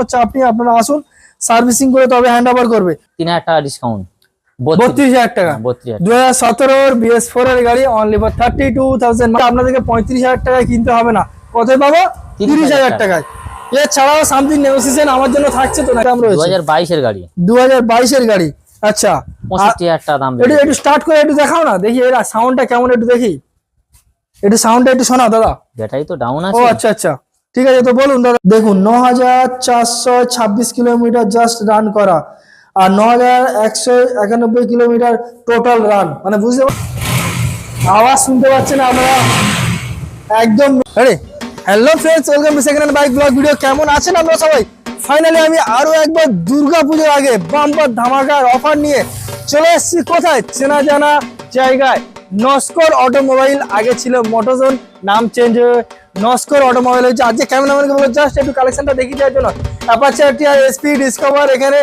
হচ্ছে আপনি আপনারা আসুন সার্ভিসিং করে তবে হ্যান্ড ওভার করবে। তিন হাজার টাকা ডিসকাউন্ট বত্রিশ। হাজার টাকা। দু হাজার। সতেরোর বিএস ফোর এর গাড়ি only for thirty two thousand আপনাদেরকে পঁয়ত্রিশ হাজার টাকায় কিনতে হবে না। কোথায় পাবো? তিরিশ হাজার টাকায়। এছাড়াও সামথিং নেগোসিয়েশন আমার জন্য থাকছে তো না দু হাজার বাইশের গাড়ি। দু হাজার বাইশের গাড়ি। আচ্ছা। পঁয়ষট্টি হাজার টাকা দাম একটু একটু স্টার্ট করে একটু দেখাও না। দেখি এর সাউন্ডটা কেমন একটু দেখি। একটু সাউন্ডটা একটু শোনাও দাদা। ব্যাটারি তো ডাউন ও আচ্ছা আচ্ছা। ঠিক আছে, তো বলুন দাদা। দেখুন ন হাজার চারশো ছাব্বিশ কিলোমিটার জাস্ট রান করা আর ন হাজার একশো একানব্বই কিলোমিটার টোটাল রান মানে বুঝতে আওয়াজ শুনতে পাচ্ছেন আমরা একদম hello friends welcome to second bike blog video কেমন আছেন আপনারা সবাই? ফাইনালি আমি আরও একবার দুর্গা পুজোর আগে বাম্পার ধামাকার অফার নিয়ে চলে এসেছি। কোথায়? চেনা জানা জায়গায়। নস্কর অটোমোবাইল, আগে ছিল মোটোজোন নাম চেঞ্জ হয়ে নস্কর অটোমোবাইল হয়েছে। আজকে ক্যামেরাম্যানকে বলে জাস্ট একটু কালেকশনটা দেখিয়ে দেওয়ার জন্য। Apache R TR SP Discover এখানে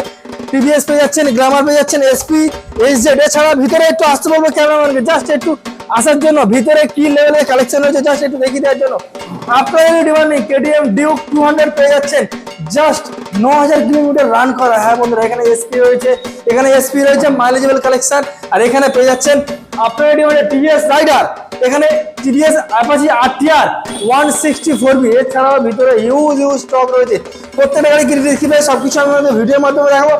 টিভিএস পেয়ে যাচ্ছেন গ্ল্যামার পেয়ে যাচ্ছেন এসপি এইচ জেড এছাড়া ভিতরে একটু আসতে বলব ক্যামেরাম্যানকে জাস্ট একটু আসার জন্য, ভিতরে কি লেভেলের কালেকশন রয়েছে জাস্ট একটু দেখিয়ে দেওয়ার জন্য। আপনাদের demanding KTM Duke two hundred পেয়ে যাচ্ছেন। জাস্ট ন হাজার কিলোমিটার রান করা। হ্যাঁ বন্ধুরা, এখানে এসপি রয়েছে, এখানে এসপি রয়েছে মাইলেজেবল কালেকশন আর এখানে পেয়ে যাচ্ছেন আপনাদের ডিমান্ডে টিভিএস রাইডার এখানে TVS Apache RTR one sixty four V এছাড়াও ভিতরে হিউজ হিউজ স্টক রয়েছে। প্রত্যেকটা গাড়ি কিনে সব সবকিছু আমি ভিডিওর মাধ্যমে দেখাবো।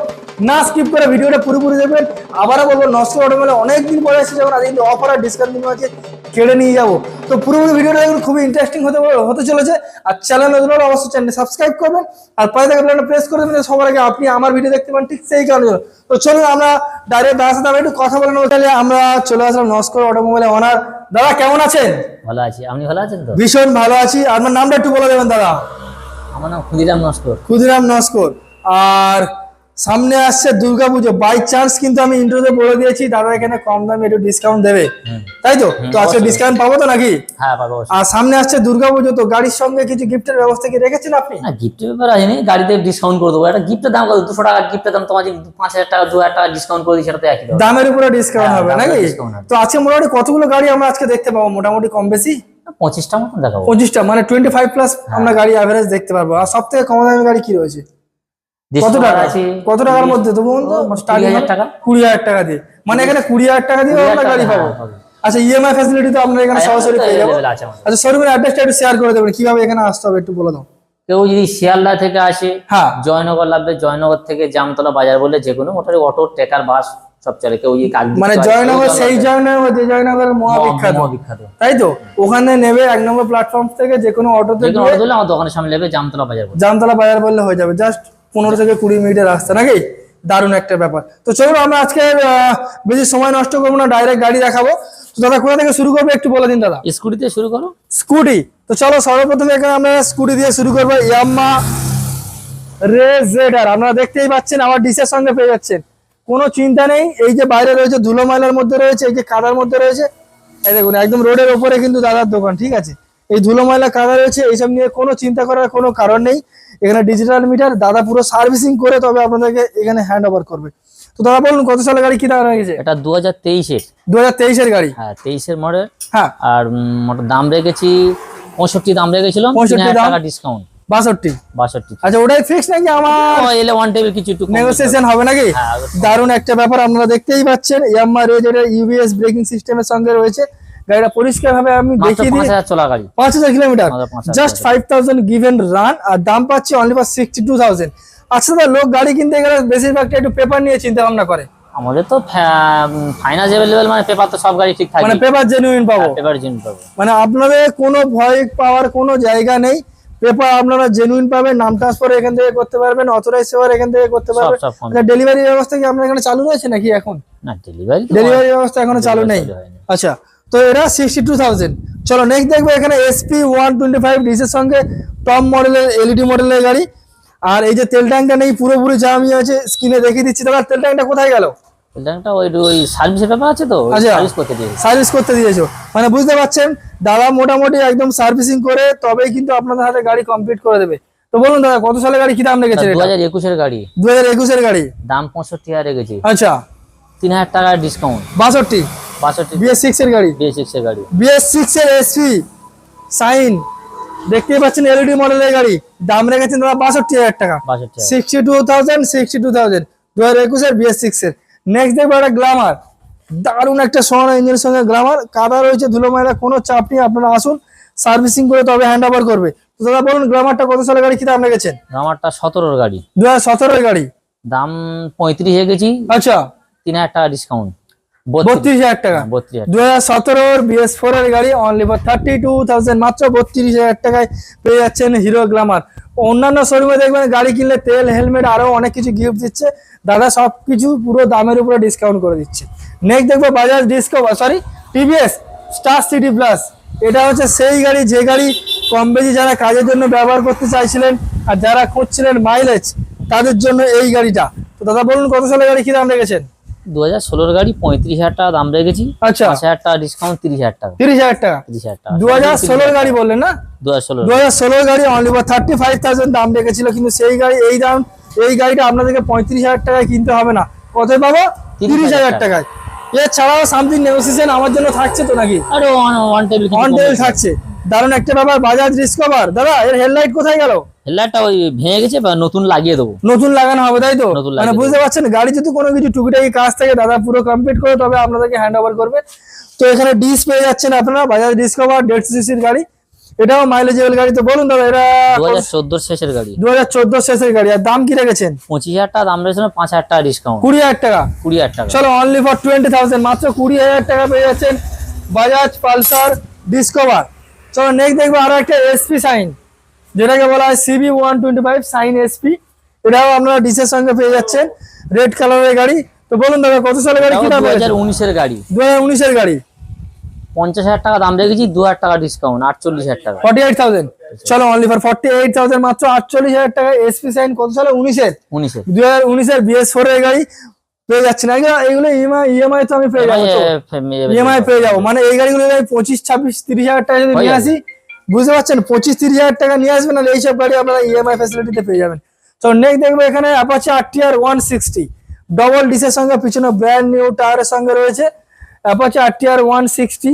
না স্কিপ করে ভিডিওটা পুরোপুরি দেখবেন। আবারও বলব, নষ্ট অটোমেলে অনেকদিন পরে এসে যখন আজকে অফার আর ডিসকাউন্ট আছে কেড়ে নিয়ে যাব। তো পুরোপুরি ভিডিওটা দেখুন খুবই ইন্টারেস্টিং হতে হতে চলেছে। আর চ্যানেল নতুন অবশ্যই চ্যানেল সাবস্ক্রাইব করবেন। আর পরে থেকে প্রেস করে দেবেন সবার আগে আপনি আমার ভিডিও দেখতে পান ঠিক সেই কারণে। তো চলুন আমরা ডাইরেক্ট দাদার সাথে আমরা একটু কথা বলে নেব। তাহলে আমরা চলে আসলাম নস্কর অটোমোবাইলে অনার দাদা কেমন আছেন? ভালো আছি। আপনি ভালো আছেন তো? ভীষণ ভালো আছি। আপনার নামটা একটু বলে দেবেন দাদা। আমার নাম ক্ষুদিরাম নস্কর। ক্ষুদিরাম নস্কর। আর সামনে আসছে দুর্গাপুজো বাই চান্স কিন্তু আমি ইন্টারভিউ বলে দিয়েছি দাদা এখানে কম দামে একটু ডিসকাউন্ট দেবে। তাই তো? তো আজকে ডিসকাউন্ট পাবো তো নাকি? হ্যাঁ পাবো আর সামনে আসছে দুর্গাপুজো তো গাড়ির সঙ্গে কিছু গিফটের ব্যবস্থা কি রেখেছেন আপনি? না গিফটের ব্যাপার আসেনি গাড়িতে ডিসকাউন্ট করে দেবো। একটা গিফটের দাম কত? দুশো টাকা গিফটের দাম তোমার পাঁচ হাজার টাকা দু হাজার টাকা ডিসকাউন্ট করে দিই সেটা তো একই দাম দামের উপরে ডিসকাউন্ট হ্যাঁ, হবে নাকি? তো আজকে মোটামুটি কতগুলো গাড়ি আমরা আজকে দেখতে পাবো? মোটামুটি কম বেশি? পঁচিশটা মতন দেখাবো। পঁচিশটা মানে টোয়েন্টি ফাইভ প্লাস হ্যাঁ। আমরা গাড়ি অ্যাভারেজ দেখতে পারব। আর সব থেকে কম দামি গাড়ি কি রয়েছে? কত টাকা? কত টাকার মধ্যে তো বলুন তো? ও, মোট starting 20,000 টাকা। কুড়ি হাজার টাকা দিয়ে। মানে এখানে কুড়ি হাজার টাকা দিয়ে আমরা গাড়ি পাবো। আচ্ছা ইএমআই ফ্যাসিলিটি তো আপনারা এখানে সরাসরি পেয়ে যাব। available আছে আমাদের। আচ্ছা শোরুমের অ্যাড্রেসটা একটু শেয়ার করে দেবেন কীভাবে এখানে আসতে হবে একটু বলে দাও। কেউ যদি শিয়ালদা থেকে আসে হ্যাঁ। জয়নগর লাগবে জয়নগর থেকে জামতলা বাজার বলে যে কোনো মোটরে অটো ট্রেকার বাস সব চলে। কেউ মানে জয়নগর সেই জয়নগর যে জয়নগর মহাবিখ্যাত। বিখ্যাত তাই তো? ওখানে নেবে এক নম্বর প্ল্যাটফর্ম থেকে যে কোনো অটোতে আমার দোকানের সামনে নেবে জামতলা বাজার জামতলা বাজার বললে হয়ে যাবে। জাস্ট পনেরো থেকে কুড়ি মিনিটের রাস্তা নাকি? দারুণ একটা ব্যাপার। তো চলুন আমরা আজকে বেশি সময় নষ্ট করব না ডাইরেক্ট গাড়ি দেখাবো। তো দাদা কোথা থেকে শুরু করব একটু বলে দিন দাদা। স্কুটি দিয়ে শুরু করো। স্কুটি। তো চলো সর্বপ্রথমে এখানে আমরা স্কুটি দিয়ে শুরু করব ইয়াম্মা রেজেডার আপনারা দেখতেই পাচ্ছেন আমার ডিসের সঙ্গে পেয়ে যাচ্ছেন। কোনো চিন্তা নেই এই যে বাইরে রয়েছে ধুলো ময়লার মধ্যে রয়েছে এই যে কাদার মধ্যে রয়েছে। এই দেখুন একদম রোডের ওপরে কিন্তু দাদার দোকান ঠিক আছে? এই ধুলো ময়লা কাদা রয়েছে এইসব নিয়ে কোনো চিন্তা করার কোনো কারণ নেই। এখানে ডিজিটাল মিটার দাদা পুরো সার্ভিসিং করে তবে আপনাদেরকে এখানে হ্যান্ড ওভার করবে। তো দাদা বলুন কত সালের গাড়ি কি দাম রয়েছে এটা দু হাজার তেইশের। দু হাজার তেইশের গাড়ি? হ্যাঁ তেইশের মডেল হ্যাঁ। আর দাম রেখেছি পঁয়ষট্টি দাম রেখেছিলাম 65 তিন হাজার দাম? টাকা ডিসকাউন্ট বাষট্টি? বাষট্টি। আচ্ছা ওটাই ফিক্স নাকি আমার? এলে ওয়ান টেবিল কিছু একটু কম নেগোসিয়েশন হবে। নাকি? হ্যাঁ, দারুণ একটা ব্যাপার আপনারা দেখতেই পাচ্ছেন ইয়াম্মা রেজের ইউবিএস ব্রেকিং সিস্টেমের সঙ্গে রয়েছে। গাড়িটা পরিষ্কার ভাবে আমি দেখিয়ে দিই। হাজার চলা গাড়ি। পাঁচ হাজার kilometre. Just five thousand given run আর দাম পাচ্ছি only for sixty two thousand আচ্ছা দাদা লোক গাড়ি কিনতে গেলে বেশিরভাগটা একটু পেপার নিয়ে চিন্তা ভাবনা করে। আমাদের তো ফাইন্যান্স অ্যাভেলেবেল মানে পেপার তো সব গাড়ি ঠিক থাকে মানে পেপার জেনুইন পাবো। পেপার জিন পাবো। মানে আপনাদের কোনো ভয় পাওয়ার কোনো জায়গা নেই। পেপার আপনারা জেনুইন পাবেন নাম ট্রান্সফার এখান থেকে করতে পারবেন অথরাইজ সেবার এখান থেকে করতে পারবেন। ডেলিভারি ব্যবস্থা কি আপনার এখানে চালু রয়েছে নাকি এখন? না ডেলিভারি ডেলিভারি ব্যবস্থা এখনও চালু নেই। আচ্ছা তো এটা সিক্সটি টু থাউজেন্ড চলো নেক্সট দেখব এখানে এসপি ওয়ান টোয়েন্টি ফাইভ ডিসের সঙ্গে টপ মডেলের এলইডি মডেলের গাড়ি। আর এই যে তেল ট্যাঙ্কটা নেই পুরোপুরি জামি আছে স্ক্রিনে দেখিয়ে দিচ্ছি। দাদা তেল ট্যাঙ্কটা কোথায় গেল? ওই ওই সার্ভিসের ব্যাপার আছে তো আচ্ছা। সার্ভিস করতে দিয়ে সার্ভিস করতে দিয়েছ। মানে বুঝতে পারছেন দাদা মোটামুটি একদম সার্ভিসিং করে তবেই কিন্তু আপনাদের হাতে গাড়ি কমপ্লিট করে দেবে। তো বলুন দাদা কত গাড়ি কি দাম দু হাজার একুশের গাড়ি। দু হাজার একুশের গাড়ি? দাম পঁয়ষট্টি হাজার রেখেছি। আচ্ছা। তিন হাজার টাকার ডিসকাউন্ট বাষট্টি। বিএস সিক্স এর গাড়ি? বিএস সিক্স এর গাড়ি। বিএস সিক্স এর এসপি সাইন পাচ্ছেন এলইডি মডেলের গাড়ি। দাম রেখেছেন দাদা বাষট্টি হাজার টাকা। Sixty two thousand sixty two thousand দু হাজার একুশের বিএস সিক্স এর। নেক্সট দেখব একটা গ্লামার দারুণ একটা সোনার ইঞ্জিনের সঙ্গে গ্লামার কাদা রয়েছে ধুলো ময়লা কোনো চাপ নেই। আপনারা আসুন সার্ভিসিং করে তবে হ্যান্ড ওভার করবে। তো দাদা বলুন গ্লামারটা কত সালের গাড়ি কি দাম রেখেছেন? আমারটা সতেরোর গাড়ি। দু হাজার সতেরোর গাড়ি। দাম পঁয়ত্রিশ হয়ে গেছি আচ্ছা। তিন হাজার টাকা ডিসকাউন্ট বত্রিশ হাজার টাকা। দু হাজার সতেরোর বিএস ফোর এর গাড়ি only for thirty two thousand মাত্র বত্রিশ হাজার টাকায় পেয়ে যাচ্ছেন হিরো গ্লামার অন্যান্য শোরুমে দেখবেন গাড়ি কিনলে তেল হেলমেট আরও অনেক কিছু গিফট দিচ্ছে। দাদা সব কিছু পুরো দামের উপরে ডিসকাউন্ট করে দিচ্ছে। নেক্সট দেখব Bajaj Discover sorry TVS Star City Plus এটা হচ্ছে সেই গাড়ি যে গাড়ি কম বেশি যারা কাজের জন্য ব্যবহার করতে চাইছিলেন আর যারা খুঁজছিলেন মাইলেজ তাদের জন্য এই গাড়িটা। তো দাদা বলুন কত সালের গাড়ি কি দাম রেখেছেন দু হাজার ষোলোর গাড়ি পঁয়ত্রিশ হাজার টাকা দাম রেখেছি। আচ্ছা। পাঁচ হাজার টাকা ডিসকাউন্ট তিরিশ হাজার টাকা। তিরিশ হাজার টাকা? তিরিশ হাজার টাকা। দু হাজার ষোলোর গাড়ি বললেন না? দু হাজার ষোলো দু হাজার ষোলোর গাড়ি অনলি থার্টি ফাইভ থাউজেন্ড দাম রেখেছিল কিন্তু সেই গাড়ি এই দাম এই গাড়িটা আপনাদেরকে পঁয়ত্রিশ হাজার টাকায় কিনতে হবে না। কত পাবো তিরিশ হাজার টাকায়। এছাড়াও সামথিং নেগোসিয়েশন আমার জন্য থাকছে তো নাকি? আরে one one table on table থাকছে। দারুণ একটা ব্যাপার বাজাজ ডিসকভার দাদা এর হেডলাইট কোথায় গেল? হেডলাইটটা ওই ভেঙে গেছে বা নতুন লাগিয়ে দেবো। নতুন লাগানো হবে তাই তো? মানে বুঝতে পারছেন গাড়ি যদি কোনো কিছু টুকিটাকি কাজ থাকে দাদা পুরো কমপ্লিট করে তবে আপনাদেরকে হ্যান্ড ওভার করবে। তো এখানে ডিস পেয়ে যাচ্ছেন আপনারা বাজাজ ডিসকভার দেড় সিসির গাড়ি। এটাও মাইলেজেবল গাড়ি তো বলুন দাদা এটা দু হাজার চোদ্দোর শেষের গাড়ি। দু হাজার চোদ্দ শেষের গাড়ি আর দাম কি রেখেছেন? পঁচিশ হাজার টাকা দাম পাঁচ হাজার টাকা ডিসকাউন্ট কুড়ি হাজার টাকা। কুড়ি হাজার টাকা। চলো অনলি ফর টোয়েন্টি থাউজেন্ড মাত্র কুড়ি হাজার টাকা পেয়ে যাচ্ছেন বাজাজ পালসার ডিসকভার চলো নেক্সট দেখব আরও একটা এসপি সাইন যেটাকে বলা হয় CB one twenty five Shine SP এটাও আপনারা ডিসের সঙ্গে পেয়ে যাচ্ছেন। রেড কালারের গাড়ি। তো বলুন দাদা কত সালের গাড়ি কি দাম দু হাজার উনিশের গাড়ি। দু হাজার উনিশের গাড়ি। পঞ্চাশ হাজার টাকা দাম রেখেছি দু হাজার টাকা ডিসকাউন্ট আটচল্লিশ হাজার টাকা। ফর্টি এইট থাউজেন্ড চলো only for forty eight thousand মাত্র আটচল্লিশ হাজার টাকা এসপি সাইন কত সালে? উনিশের। উনিশের। দু হাজার উনিশের বিএস ফোর এর গাড়ি। পেয়ে যাচ্ছে না। এগুলো ইএমআই ইএমআই তো আমি পেয়ে যাব ইএমআই পেয়ে যাব। মানে এই গাড়িগুলো আমি পঁচিশ ছাব্বিশ তিরিশ হাজার টাকা যদি নিয়ে আসি বুঝতে পারছেন? পঁচিশ তিরিশ হাজার টাকা নিয়ে আসবেন আর এইসব গাড়ি আপনারা ইএমআই ফ্যাসিলিটিতে পেয়ে যাবেন। তো নেক্সট দেখব এখানে Apache R T R one sixty double ডিসের সঙ্গে পিছনে ব্র্যান্ড নিউ টায়ারের সঙ্গে রয়েছে Apache R T R one sixty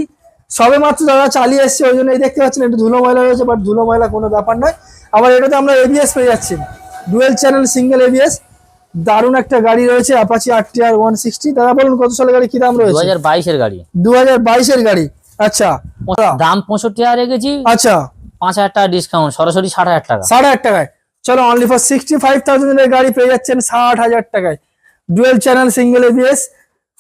সবে মাত্র দাদা চালিয়ে এসছে ওই জন্য এই দেখতে পাচ্ছেন একটু ধুলো ময়লা রয়েছে বাট ধুলো ময়লা কোনো ব্যাপার নয়। আবার এটাতে আমরা এবিএস পেয়ে যাচ্ছি। ডুয়েল চ্যানেল সিঙ্গেল এবিএস দারুণ একটা গাড়ি রয়েছে Apache R T R one sixty দাদা বলুন কত সালের গাড়ি? কি দাম রয়েছে? দু হাজার বাইশের গাড়ি। দু হাজার বাইশের গাড়ি। আচ্ছা। দাম পঁয়ষট্টি হাজার রেখেছি। আচ্ছা। পাঁচ হাজার টাকা ডিসকাউন্ট সরাসরি ষাট হাজার টাকা। ষাট হাজার টাকায়। চলো অনলি ফর সিক্সটি ফাইভ থাউজেন্ডের গাড়ি পেয়ে যাচ্ছেন ষাট হাজার টাকায়। Dual channel single ABS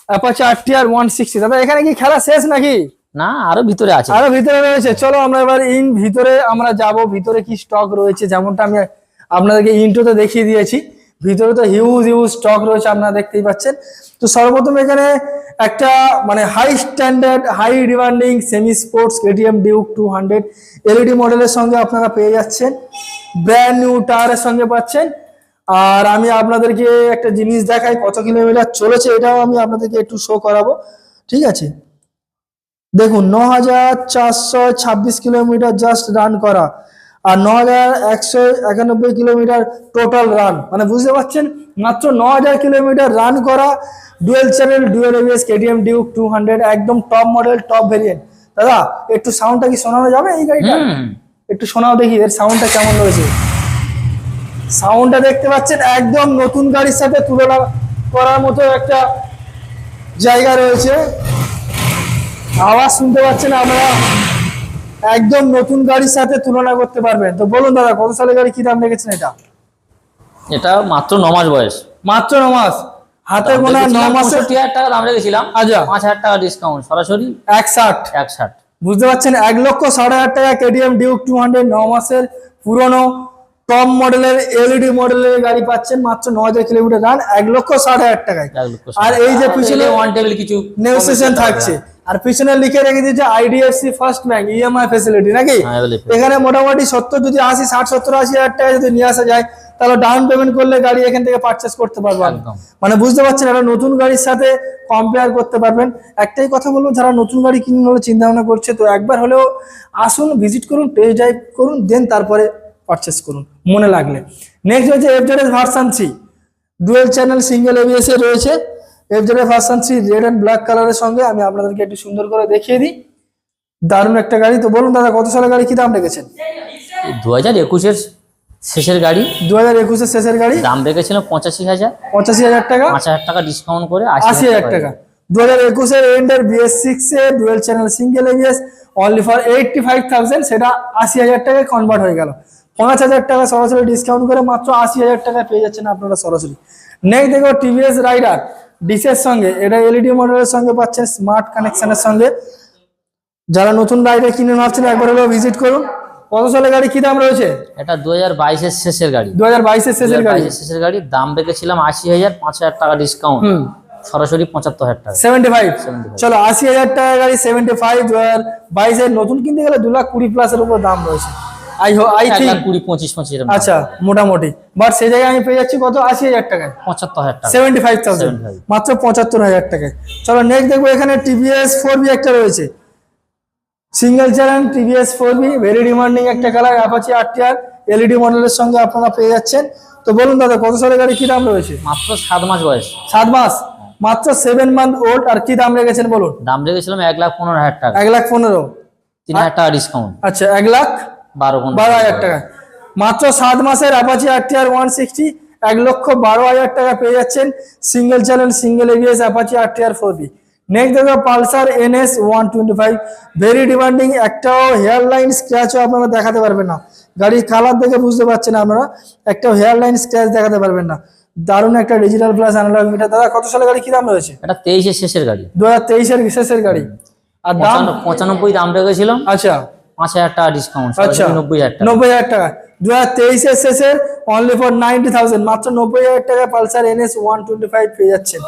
Apache R T R one sixty দাদা এখানে কি খেলা শেষ নাকি? না আরও ভিতরে আছে। আরও ভিতরে রয়েছে। চলো আমরা এবার ইন ভিতরে আমরা যাব। ভিতরে কি স্টক রয়েছে? যেমনটা আমি আপনাদেরকে ইন্ট্রোতে দেখিয়ে দিয়েছি। ভিতরে তো হিউজ হিউজ স্টক রয়েছে আপনারা দেখতেই পাচ্ছেন। তো সর্বপ্রথম এখানে একটা মানে high standard high demanding semi sports KTM Duke two hundred LED মডেলের সঙ্গে আপনারা পেয়ে যাচ্ছেন। ব্র্যান্ড নিউ টায়ারের সঙ্গে পাচ্ছেন। আর আমি আপনাদেরকে একটা জিনিস দেখাই, কত কিলোমিটার চলেছে এটাও আমি আপনাদেরকে একটু শো করাবো। ঠিক আছে? দেখুন ন হাজার চারশো ছাব্বিশ কিলোমিটার জাস্ট রান করা। আর ন হাজার একশো একানব্বই কিলোমিটার টোটাল রান মানে বুঝতে পারছেন? মাত্র ন হাজার কিলোমিটার রান করা dual channel dual ABS KTM Duke two hundred একদম টপ মডেল টপ ভেরিয়েন্ট দাদা একটু সাউন্ডটা কি শোনানো যাবে এই গাড়িটা একটু শোনাও দেখি এর সাউন্ডটা কেমন রয়েছে। সাউন্ডটা দেখতে পাচ্ছেন একদম নতুন গাড়ির সাথে তুলনা করার মতো একটা জায়গা রয়েছে। আওয়াজ শুনতে পাচ্ছেন আমরা একদম নতুন গাড়ির সাথে তুলনা করতে পারবেন। তো বলুন দাদা কত সালের গাড়ি কি দাম রেখেছেন এটা? এটা মাত্র ন মাস বয়স। মাত্র ন মাস? হাতে গোনা ন মাসে টাকা দাম রেখেছিলাম। আচ্ছা। পাঁচ হাজার টাকা ডিসকাউন্ট সরাসরি এক ষাট এক ষাট বুঝতে পারছেন? এক লক্ষ ষাট হাজার টাকা কেটিএম ডিউক টু হান্ড্রেড ন মাসের পুরনো টপ মডেলের এলইডি মডেলের গাড়ি পাচ্ছেন মাত্র ন হাজার কিলোমিটার রান এক লক্ষ ষাট হাজার টাকায়। আর এই যে পিছনে ওয়ান টেবিল কিছু নেগোসিয়েশন থাকছে। আর পিছনে লিখে রেখে দিয়েছে IDFC First Bank EMI facility নাকি? হ্যাঁ। এখানে মোটামুটি সত্তর যদি আশি ষাট সত্তর আশি হাজার টাকা যদি নিয়ে আসা যায় তাহলে ডাউন পেমেন্ট করলে গাড়ি এখান থেকে পারচেস করতে পারবেন। মানে বুঝতে পারছেন একটা নতুন গাড়ির সাথে কম্পেয়ার করতে পারবেন। একটাই কথা বলব যারা নতুন গাড়ি কিনবে বলে চিন্তা ভাবনা করছে তো একবার হলেও আসুন ভিজিট করুন টেস্ট ড্রাইভ করুন দেন তারপরে পারচেস করুন মনে লাগলে। নেক্সট হচ্ছে FZ version three dual channel single ABS এ রয়েছে। FZ version three red and black কালারের সঙ্গে। আমি আপনাদেরকে একটু সুন্দর করে দেখিয়ে দিই। দারুণ একটা গাড়ি। তো বলুন দাদা কত সালের গাড়ি? কি দাম রেখেছেন? দু হাজার একুশের শেষের গাড়ি। দু হাজার একুশের শেষের গাড়ি? দাম রেখেছিলাম পঁচাশি হাজার। পঁচাশি হাজার টাকা? পাঁচ হাজার টাকা ডিসকাউন্ট করে আশি হাজার টাকা দু হাজার একুশের এন্ডের BS six A dual channel single ABS only for eighty five thousand সেটা আশি হাজার টাকায় কনভার্ট হয়ে গেল। পাঁচ হাজার টাকা সরাসরি ডিসকাউন্ট করে মাত্র আশি হাজার টাকায় পেয়ে যাচ্ছেন আপনারা সরাসরি। নেক্সট দেখো টিভিএস রাইডার ডিসের সঙ্গে এটা এলইডি মডেলের সঙ্গে পাচ্ছেন স্মার্ট কানেকশনের সঙ্গে। যারা নতুন রাইডার কিনে ভাবছেন একবার হলেও ভিজিট করুন। কত সালের গাড়ি কি দাম রয়েছে? এটা দু হাজার বাইশের শেষের গাড়ি। দু হাজার বাইশের শেষের গাড়ি। শেষের গাড়ি দাম রেখেছিলাম আশি হাজার পাঁচ হাজার টাকা ডিসকাউন্ট সরাসরি পঁচাত্তর হাজার টাকা। সেভেন্টি ফাইভ চলো আশি হাজার টাকা গাড়ি সেভেন্টি ফাইভ দু হাজার বাইশের নতুন কিনতে গেলে দু লাখ কুড়ি প্লাসের উপর দাম রয়েছে। আই হো আই থিঙ্ক কুড়ি পঁচিশ পঁচিশ এরকম আচ্ছা মোটামুটি। বাট সেই জায়গায় আমি পেয়ে যাচ্ছি কত? আশি হাজার টাকায়। পঁচাত্তর হাজার টাকা। সেভেন্টি ফাইভ থাউজেন্ড মাত্র পঁচাত্তর হাজার টাকায়। চলো নেক্সট দেখব এখানে টিভিএস ফোর বি একটা রয়েছে। Single channel TVS four V very demanding একটা কালার অ্যাপাচি আর এলইডি মডেলের সঙ্গে আপনারা পেয়ে যাচ্ছেন। তো বলুন দাদা কত সালের গাড়ি কি দাম রয়েছে? মাত্র সাত মাস বয়স। সাত মাস। মাত্র সেভেন মান্থ ওল্ড আর কি দাম রেখেছেন বলুন? দাম রেখেছিলাম এক লাখ পনেরো হাজার টাকা। এক লাখ পনেরো। তিন হাজার টাকা ডিসকাউন্ট আচ্ছা এক লাখ বারো বারো হাজার টাকা। মাত্র সাত মাসের অ্যাপাচি আর ওয়ান সিক্সটি এক লক্ষ বারো হাজার টাকা পেয়ে যাচ্ছেন single channel single ABS Apache R TR four V next দেখো Pulsar NS one twenty five very demanding একটাও হেয়ার লাইন স্ক্র্যাচও আপনারা দেখাতে পারবেন না। গাড়ির কালার দেখে বুঝতে পারছেন আপনারা একটাও হেয়ার লাইন স্ক্র্যাচ দেখাতে পারবেন না। দারুণ একটা ডিজিটাল প্লাস অ্যানালগ মিটার দাদা কত সালে গাড়ি কি দাম রয়েছে? এটা তেইশের শেষের গাড়ি। দু হাজার তেইশের বিশেষের গাড়ি। আর দাম? পঁচানব্বই দাম রেখেছিলাম। আচ্ছা। পাঁচ হাজার টাকা ডিসকাউন্ট আচ্ছা। নব্বই হাজার নব্বই হাজার টাকা। দু হাজার তেইশের শেষের অনলি ফর নাইনটি থাউজেন্ড মাত্র নব্বই হাজার টাকা Pulsar NS one twenty five পেয়ে যাচ্ছেন।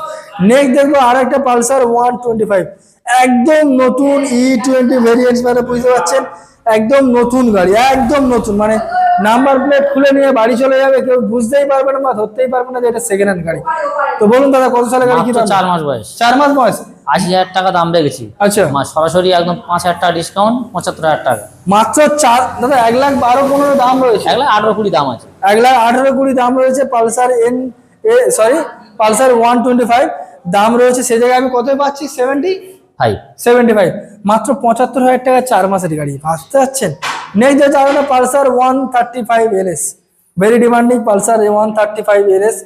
নেক্সট দেখব আর একটা পালসার ওয়ান টোয়েন্টি ফাইভ একদম নতুন ই টোয়েন্টি ভেরিয়েন্টস মানে বুঝতে পারছেন? একদম নতুন গাড়ি একদম নতুন। মানে নাম্বার প্লেট খুলে নিয়ে বাড়ি চলে যাবে কেউ বুঝতেই পারবে না বা ধরতেই পারবে না যে এটা সেকেন্ড হ্যান্ড গাড়ি। তো বলুন দাদা কত সালে গাড়ি কি চার মাস বয়স। চার মাস বয়স। আশি হাজার টাকা দাম রেখেছি। আচ্ছা। সরাসরি একদম পাঁচ হাজার টাকা ডিসকাউন্ট পঁচাত্তর হাজার টাকা। মাত্র চার দাদা এক লাখ বারো পনেরো দাম রয়েছে। এক লাখ আঠারো কুড়ি দাম আছে। এক লাখ আঠারো কুড়ি দাম রয়েছে পালসার এন এ sorry Pulsar one twenty five. দাম রয়েছে সে জায়গায় আমি কত পাচ্ছি? সেভেন্টি? Five seventy five. মাত্র পঁচাত্তর হাজার টাকা চার মাসের গাড়ি। ভাবতে পারছেন? নেক্সট হবে Pulsar one thirty five LS very demanding Pulsar one thirty five LS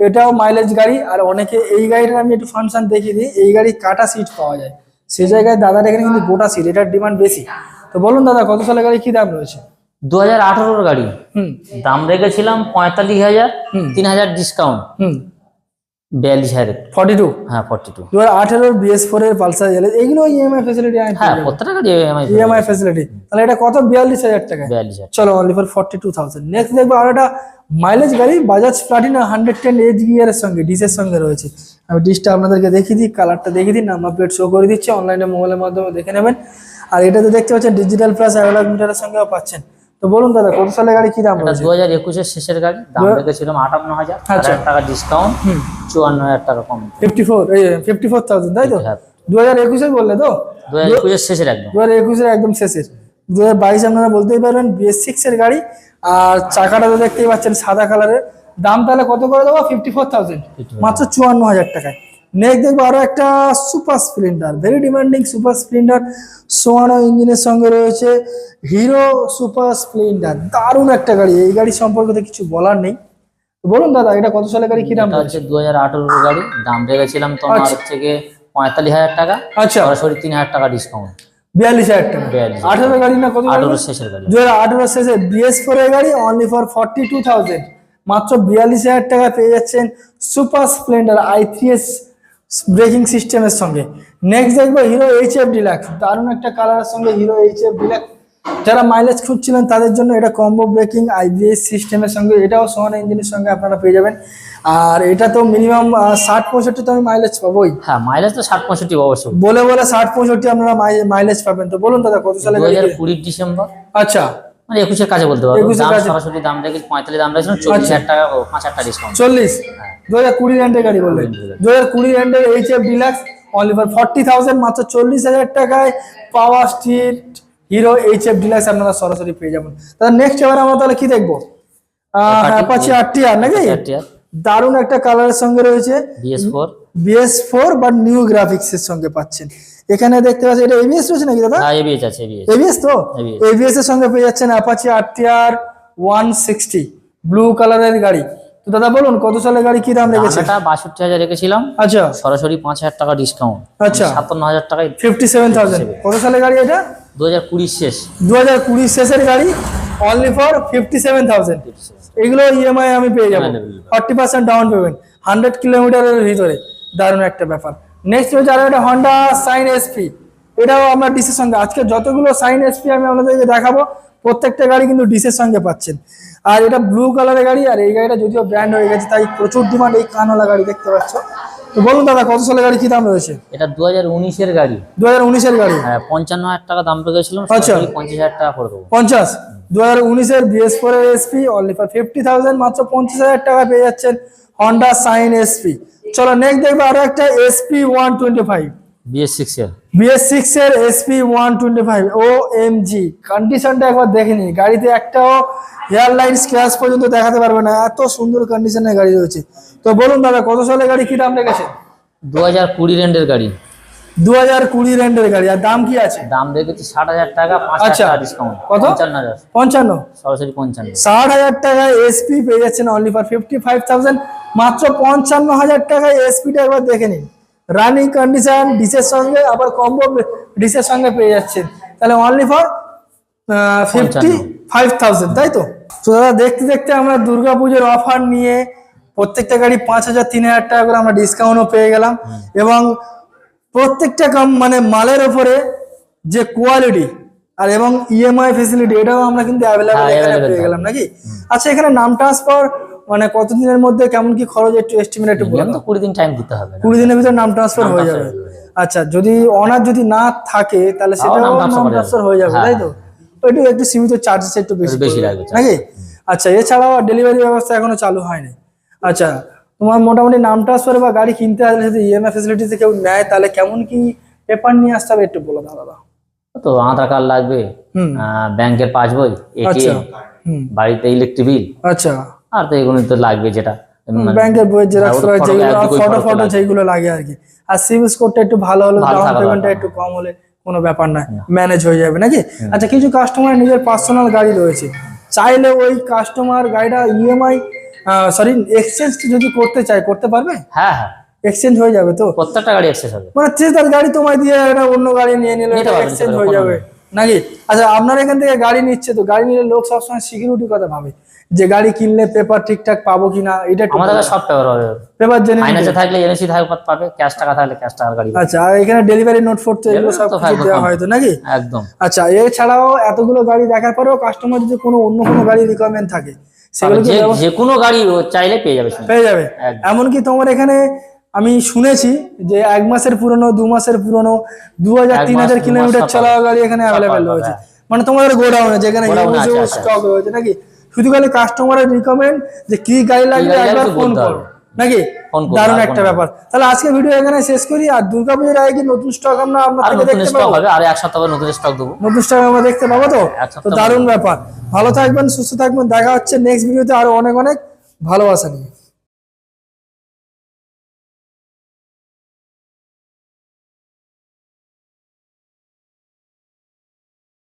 এটাও মাইলেজ গাড়ি আর অনেকে এই গাড়িটার আমি একটু ফাংশন দেখিয়ে দিই এই গাড়ি কাটা সিট পাওয়া যায়। সে জায়গায় দাদার এখানে কিন্তু গোটা সিট এটার ডিমান্ড বেশি। তো বলুন দাদা কত সালের গাড়ি কি দাম রয়েছে? দু হাজার আঠারোর গাড়ি। হুম। দাম রেখেছিলাম পঁয়তাল্লিশ হাজার তিন হাজার ডিসকাউন্ট হুম। বিয়াল্লিশ হাজার ফর্টি টু হ্যাঁ ফর্টি টু আঠেরোর বিএস ফোর এর পালসার এল এইগুলো ইএমআই হ্যাঁ প্রত্যেকটা গাড়ি ইএমআই ফেসিলিটি তাহলে এটা কত? বিয়াল্লিশ হাজার টাকা। বিয়াল্লিশ হাজার। চলো only for forty two thousand next দেখব আর একটা মাইলেজ গাড়ি Bajaj Platina hundred ten H গিয়ারের সঙ্গে ডিসের সঙ্গে রয়েছে। আমি ডিসটা আপনাদেরকে দেখিয়ে দিই কালারটা দেখিয়ে দিই নাম্বার প্লেট শো করে দিচ্ছি অনলাইনে মোবাইলের মাধ্যমে দেখে নেবেন। আর এটাতে দেখতে পাচ্ছেন ডিজিটাল প্লাস সঙ্গেও পাচ্ছেন। তো বলুন দাদা কত সালে গাড়ি কি দাম এটা দু হাজার একুশের শেষের গাড়ি দাম রেখেছিলাম আটান্ন হাজার আচ্ছা। টাকা ডিসকাউন্ট চুয়ান্ন হাজার টাকা কম। ফিফটি ফোর এই ফিফটি ফোর থাউজেন্ড তাই তো? দু হাজার। একুশে বললে তো? দু হাজার একুশের শেষের একদম। দু হাজার একুশের একদম শেষের। দু হাজার বাইশ আপনারা বলতেই পারবেন বিএস সিক্স এর গাড়ি। আর চাকাটা তো দেখতেই পাচ্ছেন সাদা কালারের। দাম তাহলে কত করে দেবো? ফিফটি ফোর থাউজেন্ড মাত্র চুয়ান্ন হাজার টাকায়। নেক্সট দেখব আরও একটা Super Splendor very demanding Super Splendor সোয়ানো ইঞ্জিনের সঙ্গে রয়েছে হিরো সুপার স্প্লেন্ডার দারুণ একটা গাড়ি এই গাড়ি সম্পর্কে কিছু বলার নেই। বলুন দাদা এটা কত সালে গাড়ি কি দাম হচ্ছে দু হাজার আঠারোর গাড়ি দাম রেখেছিলাম তোমার আচ্ছা। হচ্ছে পঁয়তাল্লিশ হাজার টাকা আচ্ছা। সরাসরি তিন হাজার টাকা ডিসকাউন্ট বিয়াল্লিশ হাজার টাকা। আঠেরো গাড়ি না কত গাড়ি? আঠারোর শেষের গাড়ি। দু হাজার আঠেরো শেষে বিএস ফোর এর গাড়ি only for forty two thousand মাত্র বিয়াল্লিশ হাজার টাকা পেয়ে যাচ্ছেন Super Splendor I three S braking সিস্টেমের সঙ্গে। নেক্সট দেখব হিরো এইচ এফ ডিলাক্স দারুণ একটা কালারের সঙ্গে হিরো এইচ এফ ডিলাক্স যারা মাইলেজ খুঁজছিলেন তাদের জন্য এটা কম্বো ব্রেকিং আইবিএস সিস্টেমের সঙ্গে। এটাও সোহানা ইঞ্জিনের সঙ্গে আপনারা পেয়ে যাবেন। আর এটা তো মিনিমাম ষাট পঁয়ষট্টি তো আমি মাইলেজ পাবোই হ্যাঁ মাইলেজ তো ষাট পঁয়ষট্টি অবশ্যই। বলে বলে ষাট পঁয়ষট্টি আপনারা মাইলেজ পাবেন। তো বলুন দাদা কত সালে কুড়ির ডিসেম্বর। আচ্ছা। মানে একুশের কাছে বলতে পারব 21 এর দাম কাছে। সরাসরি দাম রেখে পঁয়তাল্লিশ দাম রেখেছিলাম চল্লিশ হাজার টাকা ও পাঁচ হাজার টাকা ডিসকাউন্ট চল্লিশ? দু হাজার কুড়ি র্যান্ডের গাড়ি বললেন দু হাজার কুড়ি র্যান্ডের H F Deluxe only for forty thousand মাত্র চল্লিশ হাজার টাকায় power street Hero H F Deluxe আপনারা সরাসরি পেয়ে যাবেন। তাহলে নেক্সট এবার আমরা তাহলে কি দেখব? অ্যাপাচি আর টি আর নাকি? দারুণ একটা কালারের সঙ্গে রয়েছে। বিএস ফোর বিএস ফোর বা নিউ গ্রাফিক্স এর সঙ্গে পাচ্ছেন। এখানে দেখতে পাচ্ছেন এটা এবিএস রয়েছে নাকি দাদা? এবিএস আছে এবিএস তো? এবিএস এর সঙ্গে পেয়ে যাচ্ছেন Apache RTR one sixty blue কালারের গাড়ি। তো দাদা বলুন কত সালের গাড়ি কি দাম রেখেছে দামটা বাষট্টি হাজার রেখেছিলাম। আচ্ছা। সরাসরি পাঁচ হাজার টাকা ডিসকাউন্ট আচ্ছা। সাতান্ন হাজার টাকায় ফিফটি সেভেন থাউজেন্ড কত সালের গাড়ি এটা? দু হাজার কুড়ির শেষ। দু হাজার কুড়ি শেষের গাড়ি only for fifty seven thousand এগুলো ইএমআই আমি পেয়ে যাব। Forty percent down payment hundred কিলোমিটারের ভিতরে। দারুণ একটা ব্যাপার। নেক্সট হচ্ছে আরও একটা হন্ডা সাইন এসপি এটাও আমরা ডিসের সঙ্গে আজকে যতগুলো সাইন এসপি আমি আপনাদেরকে দেখাবো প্রত্যেকটা গাড়ি কিন্তু ডিসের সঙ্গে পাচ্ছেন। আর এটা ব্লু কালারের গাড়ি আর এই গাড়িটা যদিও ব্র্যান্ড হয়ে গেছে তাই প্রচুর ডিমান্ড এই কানওয়ালা গাড়ি দেখতে পাচ্ছ। তো বলুন দাদা কত সালের গাড়ি কি দাম রয়েছে? এটা দু হাজার উনিশের গাড়ি। দু হাজার উনিশের গাড়ি? হ্যাঁ পঞ্চান্ন হাজার টাকা দাম রেখেছিলাম আচ্ছা। পঞ্চাশ হাজার টাকা করে দেবো। পঞ্চাশ। দু হাজার উনিশের বিএস ফোর এর SP only for fifty thousand মাত্র পঞ্চাশ হাজার টাকা পেয়ে যাচ্ছেন হন্ডা সাইন এসপি চলো নেক্সট দেখব আরও একটা SP one twenty five BS এর। বিএস এর SP one twenty five O M G কন্ডিশনটা একবার দেখে নিন গাড়িতে একটাও এয়ারলাইন লাইন স্ক্র্যাচ পর্যন্ত দেখাতে পারবে না। এত সুন্দর কন্ডিশনের গাড়ি রয়েছে। তো বলুন দাদা কত সালের গাড়ি কি দাম রেখেছে? দু হাজার কুড়ি রেন্ডের গাড়ি। দু হাজার কুড়ি রেন্ডের গাড়ি আর দাম কি আছে? দাম রেখেছি ষাট হাজার টাকা হাজার আচ্ছা। ডিসকাউন্ট কত? পঞ্চান্ন হাজার। পঞ্চান্ন? সরাসরি পঞ্চান্ন। ষাট হাজার এসপি পেয়ে যাচ্ছেন only for fifty five thousand মাত্র পঞ্চান্ন হাজার টাকায় এসপিটা একবার দেখে নিন। রানিং কন্ডিশন ডিসের সঙ্গে আবার কম্বো ডিসের সঙ্গে পেয়ে যাচ্ছেন। তাহলে only for fifty five thousand তাই তো? তো দাদা দেখতে দেখতে আমরা দুর্গাপুজোর অফার নিয়ে প্রত্যেকটা গাড়ি পাঁচ হাজার তিন হাজার টাকা করে আমরা ডিসকাউন্টও পেয়ে গেলাম। এবং প্রত্যেকটা কাম মানে মালের ওপরে যে কোয়ালিটি আর এবং ইএমআই ফেসিলিটি এটাও আমরা কিন্তু অ্যাভেলেবেল হ্যাঁ, এখানে পেয়ে গেলাম নাকি? আচ্ছা এখানে নাম ট্রান্সফার মানে কতদিনের মধ্যে কেমন কি খরচ একটু এস্টিমেট একটু বলুন। তো কুড়ি দিন টাইম দিতে হবে না। কুড়ি দিনের ভিতর নাম ট্রান্সফার হয়ে যাবে। আচ্ছা যদি অনার যদি না থাকে তাহলে সেটা নাম হয়ে ট্রান্সফার হয়ে যাবে হ্যাঁ, তাই তো? একটু একটু সীমিত চার্জেস একটু বেশি বেশি লাগবে নাকি? আচ্ছা এছাড়াও ডেলিভারি ব্যবস্থা এখনও চালু হয়নি। আচ্ছা তোমার মোটামুটি নাম ট্রান্সফার বা গাড়ি কিনতে আসলে যদি ইএমআই ফেসিলিটিতে কেউ নেয় তাহলে কেমন কি পেপার নিয়ে আসতে হবে একটু বলে দাও দাদা তো আধার কার্ড লাগবে ব্যাংকের পাসবই আচ্ছা এটিএম বাড়িতে ইলেকট্রিক বিল আচ্ছা। আর তো এগুলো তো লাগবে যেটা। মানে- ব্যাংকের বইয়ের জেরক্স হ্যাঁ, রয়েছে যেগুলো ফটো ফটো। যেগুলো লাগে আর কি। আর সিভিল স্কোরটা একটু ভালো হলে ডাউন পেমেন্টটা একটু কম হলে কোনো ব্যাপার না ম্যানেজ হয়ে যাবে নাকি? আচ্ছা কিছু কাস্টমার নিজের পার্সোনাল গাড়ি রয়েছে। চাইলে ওই কাস্টমার গাড়িটা ইএমআই সরি এক্সচেঞ্জ যদি করতে চায় করতে পারবে? হ্যাঁ হ্যাঁ। এক্সচেঞ্জ হয়ে যাবে তো? প্রত্যেকটা গাড়ি অ্যাক্সেস হবে। মানে সে তার গাড়ি তোমায় দিয়ে একটা অন্য গাড়ি নিয়ে নিলে পারবেন, এক্সচেঞ্জ হয়ে যাবে। নাকি? আচ্ছা আপনার এখান থেকে গাড়ি নিচ্ছে তো গাড়ি নিলে লোক সবসময় সিকিউরিটি কথা ভাবে। যে গাড়ি কিনলে পেপার ঠিকঠাক পাবো কিনা এটা আমাদের সব পেপার হবে। পেপার জেনে ফাইন্যান্সে থাকলে এনএসি থাকবে পাবে ক্যাশ টাকা থাকলে ক্যাশ টাকার গাড়ি আচ্ছা আর এখানে ডেলিভারি নোট ফোট তো এগুলো সব দেওয়া। হয় তো নাকি? একদম। আচ্ছা এছাড়াও এতগুলো গাড়ি দেখার পরেও কাস্টমার যদি কোনো অন্য কোনো গাড়ি রিকোয়ারমেন্ট থাকে যে কোনো গাড়ি চাইলে পেয়ে যাবে পেয়ে যাবে। এমনকি তোমার এখানে আমি শুনেছি যে এক মাসের পুরনো দু মাসের পুরনো দু হাজার তিন হাজার কিলোমিটার চলা গাড়ি এখানে অ্যাভেলেবেল রয়েছে। হ্যাঁ। মানে তোমাদের গোডাউনে যেখানে স্টক রয়েছে নাকি? শুধু খালি কাস্টমারের রিকমেন্ড যে কি গাড়ি লাগবে একবার ফোন করো। নাকি? দারুণ দারুণ একটা ব্যাপার। তাহলে আজকে ভিডিও এখানে শেষ করি আর দুর্গাপুজোর আগে কি নতুন স্টক আমরা আপনার আর নতুন দেখতে স্টক পাবো? হবে আর এক সপ্তাহ নতুন স্টক দেবো। নতুন স্টক আমরা দেখতে পাবো তো? তো দারুণ ব্যাপার। ভালো থাকবেন সুস্থ থাকবেন দেখা হচ্ছে নেক্সট ভিডিওতে আরও অনেক অনেক ভালোবাসা নিয়ে।